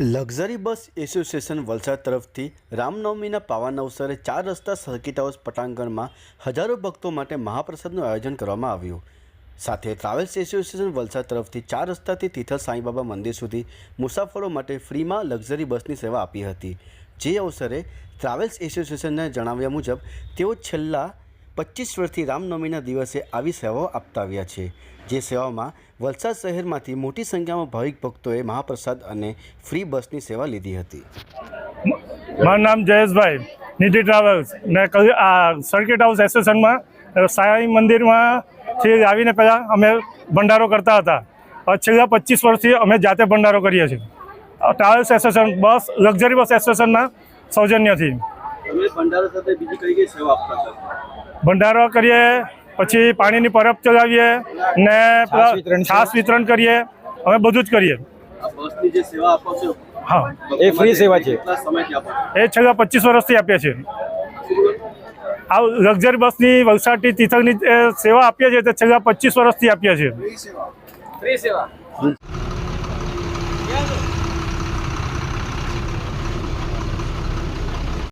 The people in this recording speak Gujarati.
લક્ઝરી બસ એસોસિએશન વલસાડ તરફથી રામનવમીના પાવન અવસરે ચાર રસ્તા સર્કિટ હાઉસ પટાંગણમાં હજારો ભક્તો માટે મહાપ્રસાદનું આયોજન કરવામાં આવ્યું. સાથે ટ્રાવેલ્સ એસોસિએશન વલસાડ તરફથી ચાર રસ્તાથી તિથલ સાંઈબાબા મંદિર સુધી મુસાફરો માટે ફ્રીમાં લક્ઝરી બસની સેવા આપી હતી. જે અવસરે ટ્રાવેલ્સ એસોસિએશનના જણાવ્યા મુજબ, તેઓ છેલ્લા પચીસ વર્ષથી રામનવમીના દિવસે આવી સેવાઓ આપતા આવ્યા છે જે સેવામાં વલસાડ શહેરમાંથી મોટી સંખ્યામાં ભાવિક ભક્તોએ મહાપ્રસાદ અને ફ્રી બસની સેવા લીધી હતી. મારું નામ જયેશભાઈ નિધિ ટ્રાવેલ્સ. મેં કહ્યું આ સર્કિટ હાઉસ એસોસિએશનમાં સાંઈ મંદિરમાંથી આવીને પહેલાં અમે ભંડારો કરતા હતા. છેલ્લા પચીસ વર્ષથી અમે જાતે ભંડારો કરીએ છીએ. Travels association bus luxury bus એસોસિએશનના સૌજન્યથી. તમે સાથે બીજી કઈ કઈ સેવા આપતા હતા? ભંડારો કરીએ પછી પાણીની પરબ ચલાવીએ ને છાસ છાશ વિતરણ કરીએ. અમે બધું જ કરીએ. આ બસની જે સેવા આપો છો હા. એ ફ્રી સેવા છે. એ છેલ્લા પચીસ વર્ષથી આપીએ છીએ. આ લક્ઝરી બસની વલસાડથી તિથલની એ સેવા આપીએ છીએ તે છેલ્લા પચીસ વર્ષથી આપીએ છીએ. ફ્રી સેવા.